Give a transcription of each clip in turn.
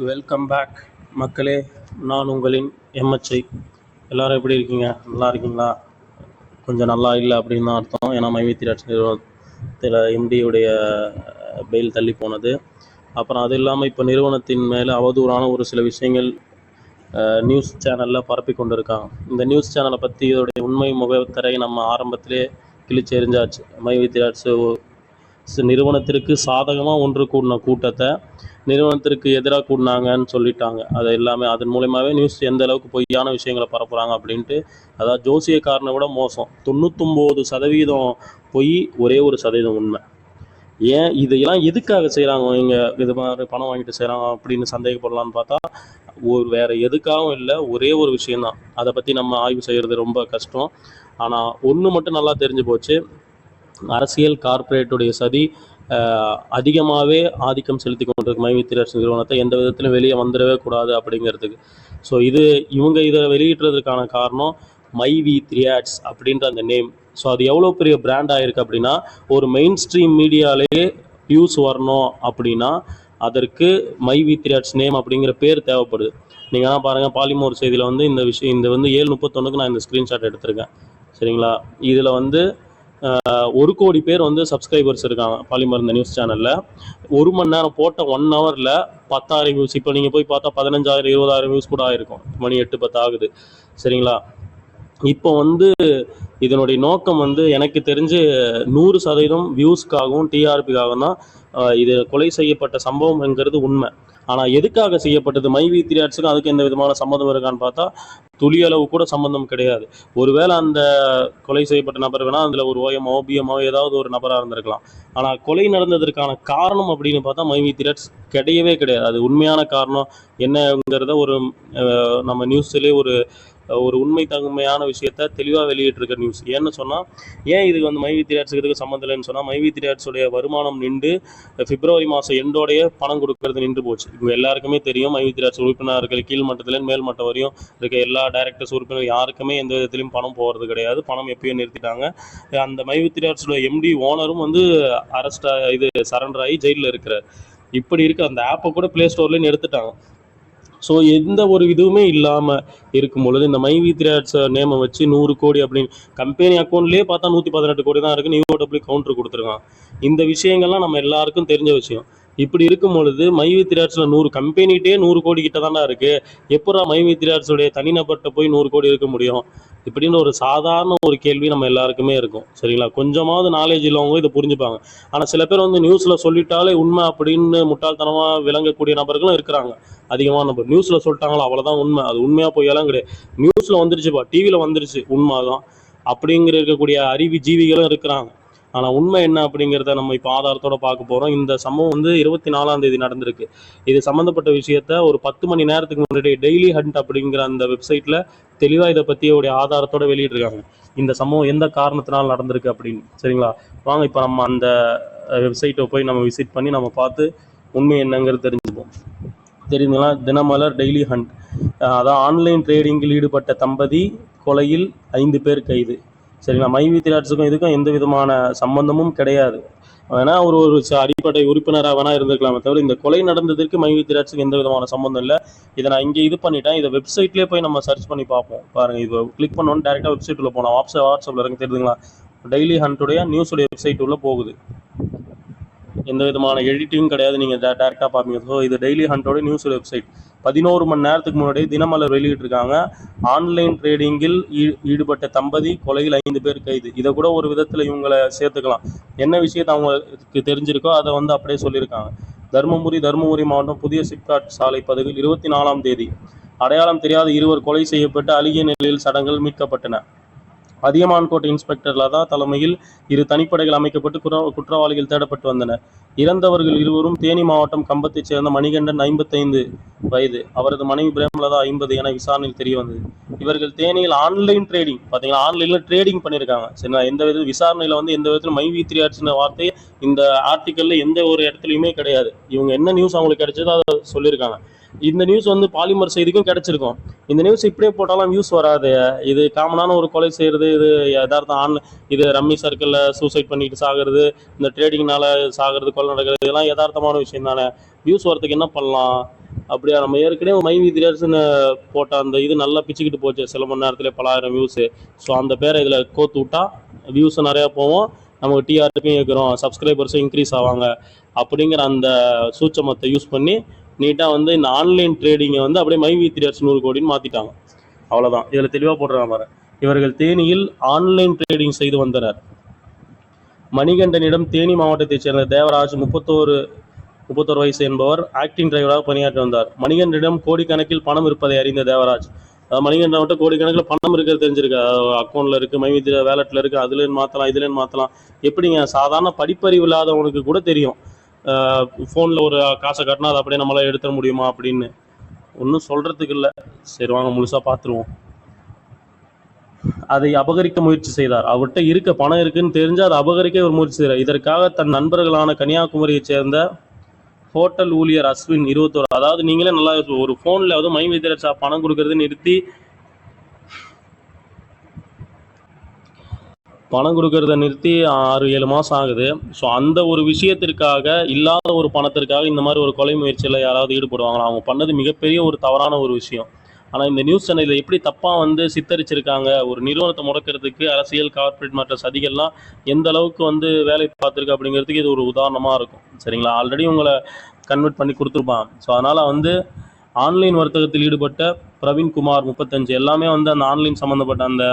Welcome back மக்களே. நான் உங்களின் எம்எச்ஐ எல்லாரும் எப்படி இருக்கீங்க? நல்லா இருக்கீங்களா? கொஞ்சம் நல்லா இல்லை அப்படின்னு தான் அர்த்தம். ஏன்னா மைவி திராட்சை நிறுவனத்தில் எம்டியுடைய பெயில் தள்ளி போனது. அப்புறம் அது இல்லாமல் இப்போ நிறுவனத்தின் மேலே அவதூறான ஒரு சில விஷயங்கள் நியூஸ் சேனலில் பரப்பி கொண்டிருக்காங்க. இந்த நியூஸ் சேனலை பற்றி இதோடைய உண்மை முகத்தரை நம்ம ஆரம்பத்திலே கிழிச்சு எறிஞ்சாச்சு மைவி நிறுவனத்திற்கு சாதகமாக ஒன்று கூடின கூட்டத்தை நிறுவனத்திற்கு எதிராக கூடினாங்கன்னு சொல்லிட்டாங்க. அது எல்லாமே அதன் மூலயமாவே நியூஸ் எந்த அளவுக்கு பொய்யான விஷயங்களை பரப்புகிறாங்க அப்படின்ட்டு அதாவது ஜோசியக்காரனை விட மோசம். தொண்ணூத்தொம்போது சதவீதம் பொய் ஒரே ஒரு சதவீதம் உண்மை. ஏன் இதையெல்லாம் எதுக்காக செய்கிறாங்க இவங்க இது மாதிரி பணம் வாங்கிட்டு செய்கிறாங்க அப்படின்னு சந்தேகப்படலான்னு பார்த்தா ஒரு வேறு எதுக்காகவும் இல்லை ஒரே ஒரு விஷயந்தான் அதை பற்றி நம்ம ஆய்வு செய்கிறது ரொம்ப கஷ்டம். ஆனால் ஒன்று மட்டும் நல்லா தெரிஞ்சு போச்சு. அரசியல் கார்ப்பரேட்டுடைய சதி அதிகமாகவே ஆதிக்கம் செலுத்தி கொண்டிருக்கு மைவி திரட்சி நிறுவனத்தை எந்த விதத்திலும் வெளியே வந்துடவே கூடாது அப்படிங்கிறதுக்கு. ஸோ இது இவங்க இதை வெளியிட்டுறதுக்கான காரணம் மை வி த்ரியாட்ஸ் அப்படின்ற அந்த நேம் ஸோ அது எவ்வளோ பெரிய பிராண்ட் ஆகிருக்கு அப்படின்னா ஒரு மெயின் ஸ்ட்ரீம் மீடியாலேயே வியூஸ் வரணும் அப்படின்னா அதற்கு மை வி த்ரியாட்ஸ் நேம் அப்படிங்கிற பேர் தேவைப்படுது. நீங்கள் தான் பாருங்கள் பாலிமோர் செய்தியில் வந்து இந்த விஷயம் இந்த வந்து ஏழு முப்பத்தொன்னுக்கு நான் இந்த ஸ்க்ரீன்ஷாட் எடுத்திருக்கேன். சரிங்களா? இதில் வந்து ஒரு கோடி பேர் வந்து சப்ஸ்கிரைபர்ஸ் இருக்காங்க பாலிமர் இந்த நியூஸ் சேனலில் ஒரு மணி நேரம் போட்ட ஒன் ஹவரில் பத்தாயிரம் வியூஸ் இப்போ நீங்கள் போய் பார்த்தா பதினஞ்சாயிரம் இருபதாயிரம் வியூஸ் கூட ஆயிருக்கும். மணி எட்டு பத்து ஆகுது. சரிங்களா? இப்போ வந்து இதனுடைய நோக்கம் வந்து எனக்கு தெரிஞ்சு நூறு சதவீதம் வியூஸ்க்காகவும் டிஆர்பிக்காகவும் தான் இது கொலை செய்யப்பட்ட சம்பவம்ங்கிறது உண்மை. ஆனால் எதுக்காக செய்யப்பட்டது? மைவி ஆர்ட்ஸுக்கும் அதுக்கு எந்த விதமான சம்மந்தம் இருக்கான்னு பார்த்தா துளி அளவு கூட சம்மந்தம் கிடையாது. ஒருவேளை அந்த கொலை செய்யப்பட்ட நபர் வேணால் அதில் ஒரு ஓயமோ பிஎம்ஓ ஏதாவது ஒரு நபராக இருந்திருக்கலாம். ஆனால் கொலை நடந்ததற்கான காரணம் அப்படின்னு பார்த்தா மைவி திரட்ஸ் கிடையவே கிடையாது. அது உண்மையான காரணம் என்னங்கிறத ஒரு நம்ம நியூஸ்லேயே ஒரு ஒரு உண்மை தன்மையான விஷயத்த தெளிவாக வெளியிட்டிருக்க நியூஸ் ஏன்னு சொன்னால் ஏன் இதுக்கு வந்து மைவி திரட்ஸுக்கு இதுக்கு சம்மந்தம் இல்லைன்னு சொன்னால் மைவி திரட்ஸுடைய வருமானம் நின்று பிப்ரவரி மாதம் எண்டோடைய பணம் கொடுக்கறது நின்று போச்சு. இவங்க எல்லாருக்குமே தெரியும் மைவி திரட்ஸ் உறுப்பினர்கள் கீழ் மட்டத்துலேருந்து மேல் மட்டம் வரையும் இருக்க எல்லா டேரக்டர்ஸ் உறுப்பினர் யாருக்குமே எந்த விதத்திலையும் பணம் போகிறது கிடையாது. பணம் எப்பயும் நிறுத்திட்டாங்க. அந்த மைவி திரட்ஸோட எம்டி ஓனரும் வந்து அரெஸ்ட் இது சரண்டர் ஆகி ஜெயிலில் இருக்கிறார். இப்படி இருக்க அந்த ஆப்பை கூட ப்ளே ஸ்டோர்லேயும் எடுத்துட்டாங்க ஸோ எந்த ஒரு இதுவுமே இல்லாமல் இருக்கும் பொழுது இந்த மைவி திராட்ஸ் நேமை வச்சு நூறு கோடி அப்படின்னு கம்பெனி அக்கௌண்ட்லேயே பார்த்தா நூற்றி பதினெட்டு கோடி தான் இருக்குது நியூ டபுள் கவுண்டர் கொடுத்துருக்கான். இந்த விஷயங்கள்லாம் நம்ம எல்லாருக்கும் தெரிஞ்ச விஷயம். இப்படி இருக்கும் பொழுது மைவி திராட்ஸில் நூறு கம்பெனிகிட்டே நூறு கோடி கிட்ட தானே இருக்குது எப்படா மைவி திராட்ஸுடைய தனிநபர்கிட்ட போய் நூறு கோடி இருக்க முடியும்? இப்படின்னு ஒரு சாதாரண ஒரு கேள்வி நம்ம எல்லாருக்குமே இருக்கும். சரிங்களா? கொஞ்சமாவது நாலேஜ் இல்லவங்க இதை புரிஞ்சுப்பாங்க. ஆனால் சில பேர் வந்து நியூஸில் சொல்லிட்டாலே உண்மை அப்படின்னு முட்டாள்தனமாக விளங்கக்கூடிய நபர்களும் இருக்கிறாங்க. அதிகமாக நம்ம நியூஸில் சொல்லிட்டாங்களோ அவ்வளோதான் உண்மை. அது உண்மையாக போயெல்லாம் கிடையாது. நியூஸில் வந்துருச்சுப்பா. டிவியில் வந்துருச்சு. உண்மை தான் அப்படிங்கிற இருக்கக்கூடிய அறிவு ஜீவிகளும் இருக்கிறாங்க. ஆனால் உண்மை என்ன அப்படிங்கிறத நம்ம இப்போ ஆதாரத்தோட பார்க்க போகிறோம் இந்த சம்பவம் வந்து இருபத்தி நாலாம் தேதி நடந்திருக்கு. இது சம்மந்தப்பட்ட விஷயத்த ஒரு பத்து மணி நேரத்துக்கு முன்னாடி டெய்லி ஹண்ட் அப்படிங்கிற அந்த வெப்சைட்டில் தெளிவாக இதை பற்றியோடைய ஆதாரத்தோட வெளியிட்டிருக்காங்க. இந்த சம்பவம் எந்த காரணத்தினால் நடந்திருக்கு அப்படின்னு. சரிங்களா? வாங்க இப்போ நம்ம அந்த வெப்சைட்டை போய் நம்ம விசிட் பண்ணி நம்ம பார்த்து உண்மை என்னங்கிறது தெரிஞ்சுப்போம். தெரியுதுங்களா? Dinamalar daily hunt. அதான் ஆன்லைன் ட்ரேடிங்கில் ஈடுபட்ட தம்பதி கொலையில் ஐந்து பேர் கைது. சரிங்களா? மைவி திராட்ஸுக்கும் இதுக்கும் எந்த விதமான சம்பந்தமும் கிடையாது. வேணா ஒரு ஒரு அடிப்படை உறுப்பினராக வேணா இருந்திருக்கலாமே தவிர இந்த கொலை நடந்ததற்கு மைவி திராட்ஸுக்கு எந்த விதமான சம்பந்தம் இல்லை. இதை நான் இங்கே இது பண்ணிட்டேன். இதை வெப்சைட்லேயே போய் நம்ம சர்ச் பண்ணி பார்ப்போம். பாருங்க இது கிளிக் பண்ணோன்னு டேரெக்டாக வெப்சைட்டில் போனோம் வாட்ஸ்அப் வாட்ஸ்அப்பில் இருக்கு தெரியுதுங்களா டெய்லி ஹண்ட்டுடைய நியூஸுடைய வெப்சைட் உள்ள போகுது. எந்த விதமான எடிட்டிங் கிடையாது நீங்கள் டேரெக்டாக பார்ப்பீங்க ஸோ இது டெய்லி ஹண்ட்ரோட நியூஸ் வெப்சைட் பதினோரு மணி நேரத்துக்கு முன்னாடி தினமலர் வெளியிட்டிருக்காங்க. ஆன்லைன் ட்ரேடிங்கில் ஈ- ஈடுபட்ட தம்பதி கொலையில் ஐந்து பேர் கைது. இதை கூட ஒரு விதத்தில் இவங்களை சேர்த்துக்கலாம். என்ன விஷயத்தை அவங்களுக்கு தெரிஞ்சிருக்கோ அதை வந்து அப்படியே சொல்லியிருக்காங்க. தருமபுரி தருமபுரி மாவட்டம் புதிய சிப்காட் சாலை பகுதியில் இருபத்தி நாலாம் தேதி. அடையாளம் தெரியாத இருவர் கொலை செய்யப்பட்டு அழுகிய நிலையில் சடங்குகள் மீட்கப்பட்டன. அதியமான்கோட்டை இன்ஸ்பெக்டர் லதா தலைமையில் இரு தனிப்படைகள் அமைக்கப்பட்டு குற்ற- குற்றவாளிகள் தேடப்பட்டு வந்தனர் இறந்தவர்கள் இருவரும் தேனி மாவட்டம் கம்பத்தைச் சேர்ந்த மணிகண்டன் ஐம்பத்தைந்து வயது. அவரது மனைவி பிரேமலதா ஐம்பது என விசாரணையில் தெரிய வந்தது. இவர்கள் தேனியில் ஆன்லைன் ட்ரேடிங் பார்த்தீங்கன்னா ஆன்லைனில் ட்ரேடிங் பண்ணியிருக்காங்க. சரிங்களா? எந்த வித விசாரணையில் வந்து எந்த விதத்தில் மை த்ரீ ஆர்ட்ஸ்ன வார்த்தை இந்த ஆர்டிக்கலில் எந்த ஒரு இடத்துலையுமே கிடையாது. இவங்க என்ன நியூஸ் அவங்களுக்கு கிடைச்சதோ அதை சொல்லியிருக்காங்க. இந்த நியூஸ் வந்து பாலிமர் செய்திக்கும் கிடைச்சிருக்கும். இந்த நியூஸ் இப்படியே போட்டாலும் வியூஸ் வராது. இது காமனான ஒரு கொலை செய்யறது இது எதார்த்தம் ஆன் இது ரம்மி சர்க்கிளில் சூசைட் பண்ணிட்டு சாகிறது இந்த ட்ரேடிங்னால சாகிறது கொலை நடக்கிறது இதெல்லாம் யதார்த்தமான விஷயம் தானே. வியூஸ் வரதுக்கு என்ன பண்ணலாம்? அப்படியா நம்ம ஏற்கனவே மைவி திரேசன் போட்ட அந்த இது நல்லா பிச்சுக்கிட்டு போச்சு. சில மணி நேரத்தில் பலாயிரம் வியூஸு ஸோ அந்த பேரை இதில் கோத்து விட்டா வியூஸ் நிறையா போவோம் நமக்கு டிஆர்பியும் இருக்கிறோம் சப்ஸ்கிரைபர்ஸும் இன்க்ரீஸ் ஆவாங்க. அப்படிங்கிற அந்த சூட்சமத்தை யூஸ் பண்ணி நீட்டாக வந்து இந்த ஆன்லைன் ட்ரேடிங்கை வந்து அப்படியே மைவி திரேசன் நூறு கோடின்னு மாற்றிட்டாங்க அவ்வளோதான் இதில் தெளிவாக போடுறாங்க பாரு. இவர்கள் தேனியில் ஆன்லைன் ட்ரேடிங் செய்து வந்தனர். மணிகண்டனிடம் தேனி மாவட்டத்தைச் சேர்ந்த தேவராஜ் முப்பத்தோரு முப்பத்தோரு வயசு என்பவர் ஆக்டிங் டிரைவராக பணியாற்றி வந்தார். மணிகண்டனிடம் கோடிக்கணக்கில் பணம் இருப்பதை அறிந்த தேவராஜ் அதாவது மணிகண்டன் மட்டும் கோடிக்கணக்கில் பணம் இருக்கிறது தெரிஞ்சிருக்கு. அக்கௌண்ட்டில் இருக்குது மைவித்திர வேலெட்டில் இருக்குது அதுலேருந்து மாற்றலாம் இதுலேருந்து மாற்றலாம் எப்படிங்க? சாதாரண படிப்பறிவு இல்லாதவனுக்கு கூட தெரியும். ஃபோனில் ஒரு காசை கட்டினா அதை அப்படியே நம்மளால் எடுத்துட முடியுமா அப்படின்னு. ஒன்றும் சொல்கிறதுக்கு இல்லை. சரி வாங்க முழுசாக பார்த்துருவோம் அதை அபகரிக்க முயற்சி செய்தார். அவர்கிட்ட இருக்க பணம் இருக்குன்னு தெரிஞ்சு அதை அபகரிக்க ஒரு முயற்சி செய்தார். இதற்காக தன் நண்பர்களான கன்னியாகுமரியைச் சேர்ந்த ஹோட்டல் ஊழியர் அஸ்வின் இருபத்தோரு அதாவது நீங்களே நல்லா ஒரு ஃபோனில் வந்து மை வித்திரச்சா பணம் கொடுக்கறது நிறுத்தி பணம் கொடுக்கறத நிறுத்தி ஆறு ஏழு மாதம் ஆகுது. ஸோ அந்த ஒரு விஷயத்திற்காக இல்லாத ஒரு பணத்திற்காக இந்த மாதிரி ஒரு கொலை முயற்சியில் யாராவது ஈடுபடுவாங்களா? அவங்க பண்ணது மிகப்பெரிய ஒரு தவறான ஒரு விஷயம். ஆனால் இந்த நியூஸ் சேனலில் எப்படி தப்பாக வந்து சித்தரிச்சிருக்காங்க? ஒரு நிறுவனத்தை முடக்கிறதுக்கு அரசியல் கார்ப்பரேட் மற்ற சதிகள்லாம் எந்த அளவுக்கு வந்து வேலை பார்த்துருக்கு அப்படிங்கிறதுக்கு இது ஒரு உதாரணமாக இருக்கும். சரிங்களா? ஆல்ரெடி உங்களை கன்வெர்ட் பண்ணி கொடுத்துருப்பான் ஸோ அதனால் வந்து ஆன்லைன் வர்த்தகத்தில் ஈடுபட்ட பிரவீன்குமார் முப்பத்தஞ்சு எல்லாமே வந்து அந்த ஆன்லைன் சம்மந்தப்பட்ட அந்த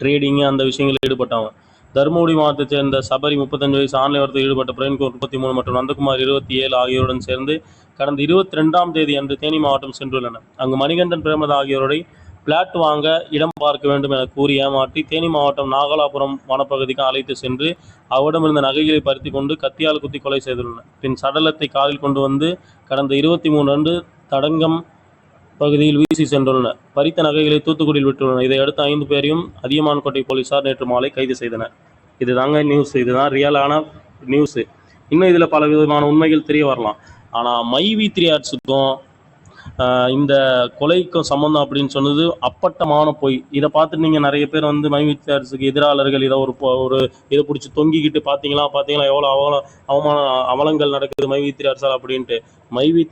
ட்ரேடிங்கு அந்த விஷயங்களில் ஈடுபட்டவன். தருமபுரி மாவட்டத்தைச் சேர்ந்த சபரி முப்பத்தஞ்சு வயசு ஆன்லைன் வர்த்தகத்தில் ஈடுபட்ட பிரவீன்குமார் முப்பத்தி மூணு மற்றும் நந்தகுமார் இருபத்தி ஏழு ஆகியோருடன் சேர்ந்து கடந்த இருபத்தி ரெண்டாம் தேதி அன்று தேனி மாவட்டம் சென்றுள்ளனர். அங்கு மணிகண்டன் பிரேமதா ஆகியோரை பிளாட் வாங்க இடம் பார்க்க வேண்டும் என கூறி ஏமாற்றி தேனி மாவட்டம் நாகலாபுரம் வனப்பகுதிக்கு அழைத்து சென்று அவரிடமிருந்த நகைகளை பறித்து கொண்டு கத்தியால் குத்தி கொலை செய்துள்ளனர். பின் சடலத்தை காரில் கொண்டு வந்து கடந்த இருபத்தி மூணு அன்று தடங்கம் பகுதியில் வீசி சென்றுள்ளனர். பறித்த நகைகளை தூத்துக்குடியில் விட்டுள்ளனர் இதையடுத்து ஐந்து பேரையும் அதியமான்கோட்டை போலீசார் நேற்று மாலை கைது செய்தனர். இதுதாங்க நியூஸ். இதுதான் ரியலான நியூஸு இன்னும் இதில் பல விதமான உண்மைகள் தெரிய வரலாம். ஆனால் மை வி த்ரீ ஆர்ட்ஸுக்கும் இந்த கொலைக்கும் சம்மந்தம் அப்படின்னு சொன்னது அப்பட்டமான பொய். இதை பார்த்துட்டு நீங்கள் நிறைய பேர் வந்து மை வி எதிராளர்கள் இதை ஒரு ஒரு இதை பிடிச்சி தொங்கிக்கிட்டு பார்த்தீங்களா பார்த்தீங்களா எவ்வளோ அவல அவமான அவலங்கள் நடக்குது மை வி அப்படின்ட்டு. மை வி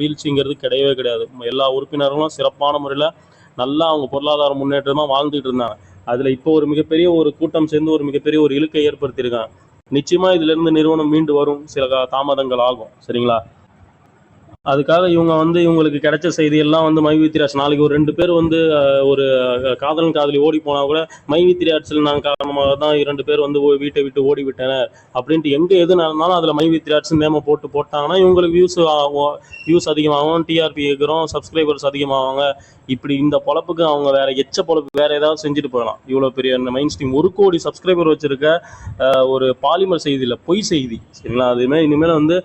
வீழ்ச்சிங்கிறது கிடையவே கிடையாது. எல்லா உறுப்பினர்களும் சிறப்பான முறையில் நல்லா அவங்க பொருளாதார முன்னேற்றமாக வாழ்ந்துட்டு இருந்தாங்க. அதில் இப்போ ஒரு மிகப்பெரிய ஒரு கூட்டம் சேர்ந்து ஒரு மிகப்பெரிய ஒரு இழுக்கை ஏற்படுத்தியிருக்காங்க. நிச்சயமாக இதுலேருந்து நிறுவனம் மீண்டு வரும். சில தாமதங்கள் ஆகும். சரிங்களா? அதுக்காக இவங்க வந்து இவங்களுக்கு கிடைச்ச செய்தி எல்லாம் வந்து மைவி நாளைக்கு ஒரு ரெண்டு பேர் வந்து ஒரு காதலன் காதலி ஓடி போனா கூட மைவி நான் காரணமாக தான் இரண்டு பேர் வந்து வீட்டை விட்டு ஓடி விட்டனர் அப்படின்ட்டு எங்கே எது நடந்தாலும் அதில் மைவி நேம போட்டு போட்டாங்கன்னா இவங்களுக்கு வியூஸ் வியூஸ் அதிகமாகும் டிஆர்பி இருக்கிறோம் சப்ஸ்கிரைபர்ஸ் அதிகமாவாங்க. இப்படி இந்த பொழப்புக்கு அவங்க வேற எச்ச பொழப்பு வேற ஏதாவது செஞ்சுட்டு போகலாம். இவ்வளோ பெரிய மைண்ட் ஸ்ட்ரீம் ஒரு கோடி சப்ஸ்கிரைபர் வச்சிருக்க ஒரு பாலிமர் செய்தி இல்லை பொய் செய்தி. சரிங்களா? அதுமே இனிமேல் வந்து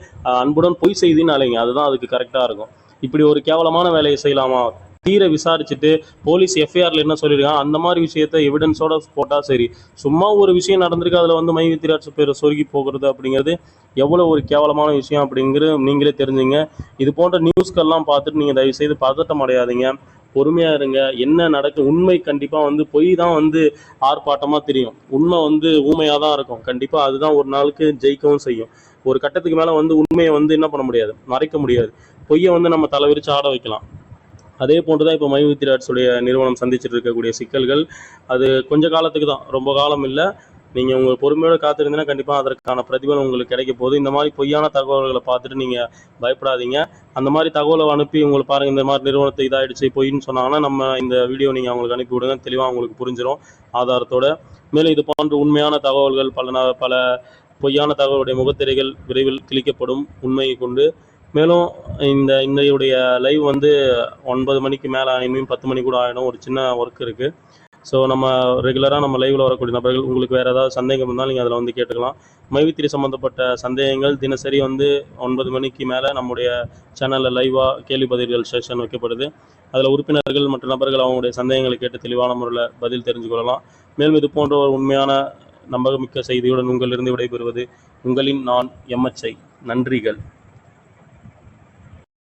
அன்புடன் பொய் செய்தின்னு அலைங்க. அதுதான் அதுக்கு கரெக்டாக இருக்கும். இப்படி ஒரு கேவலமான வேலையை செய்யலாமா? தீர விசாரிச்சுட்டு போலீஸ் எஃப்ஐஆரில் என்ன சொல்லியிருக்கான் அந்த மாதிரி விஷயத்த எவிடன்ஸோட போட்டால் சரி. சும்மா ஒரு விஷயம் நடந்திருக்கு அதில் வந்து மை வித்திராட்சி பேர் சொருகி போகிறது அப்படிங்கிறது எவ்வளோ ஒரு கேவலமான விஷயம் அப்படிங்கிறது நீங்களே தெரிஞ்சுங்க. இது போன்ற நியூஸ்கள்லாம் பார்த்துட்டு நீங்கள் தயவு செய்து பதட்டம் அடையாதீங்க. பொறுமையாக இருங்க. என்ன நடக்கும் உண்மை கண்டிப்பாக வந்து பொய் தான் வந்து ஆர்ப்பாட்டமாக தெரியும். உண்மை வந்து ஊமையாக தான் இருக்கும். கண்டிப்பாக அதுதான் ஒரு நாளுக்கு ஜெயிக்கவும் செய்யும். ஒரு கட்டத்துக்கு மேலே வந்து உண்மையை வந்து என்ன பண்ண முடியாது? மறைக்க முடியாது. பொய்யை வந்து நம்ம தலைவிரிச்சு ஆட வைக்கலாம். அதே போன்று தான் இப்போ மைவித்ரி ஆர்ட்ஸுடைய நிறுவனம் சந்திச்சிட்டு இருக்கக்கூடிய சிக்கல்கள். அது கொஞ்ச காலத்துக்கு தான். ரொம்ப காலம் இல்லை. நீங்கள் உங்கள் பொறுமையோடு காத்திருந்தீங்கன்னா கண்டிப்பாக அதற்கான பிரதிபலன் உங்களுக்கு கிடைக்க போகுது. இந்த மாதிரி பொய்யான தகவல்களை பார்த்துட்டு நீங்கள் பயப்படாதீங்க. அந்த மாதிரி தகவலை அனுப்பி உங்களுக்கு பாருங்கள் இந்த மாதிரி நிறுவனத்தை இதாகிடுச்சு பொய்ன்னு சொன்னாங்கன்னா நம்ம இந்த வீடியோ நீங்கள் அவங்களுக்கு அனுப்பி விடுங்க. தெளிவாக உங்களுக்கு புரிஞ்சிடும் ஆதாரத்தோட. மேலும் இது போன்ற உண்மையான தகவல்கள் பல ந- பல பொய்யான தகவலுடைய முகத்திரைகள் விரைவில் கிழிக்கப்படும் உண்மையை கொண்டு. மேலும் இந்த இன்றையுடைய லைவ் வந்து ஒன்பது மணிக்கு மேலே இன்னும் பத்து மணி கூட ஆகிடும் ஒரு சின்ன ஒர்க் இருக்குது ஸோ நம்ம ரெகுலராக நம்ம லைவில் வரக்கூடிய நபர்கள் உங்களுக்கு வேறு ஏதாவது சந்தேகம் இருந்தால் நீங்கள் அதில் வந்து கேட்டுக்கலாம். மைவித்திரி சம்மந்தப்பட்ட சந்தேகங்கள் தினசரி வந்து ஒன்பது மணிக்கு மேலே நம்முடைய சேனலில் லைவாக கேள்வி பதில்கள் செஷன் வைக்கப்படுது. அதில் உறுப்பினர்கள் மற்ற நபர்கள் அவங்களுடைய சந்தேகங்களை கேட்டு தெளிவான முறையில் பதில் தெரிஞ்சு கொள்ளலாம். மேலும் இது போன்ற ஒரு உண்மையான நம்பகமிக்க செய்தியுடன் உங்களிலிருந்து விடைபெறுவது உங்களின் நான் எம்எச்ஐ. நன்றிகள்.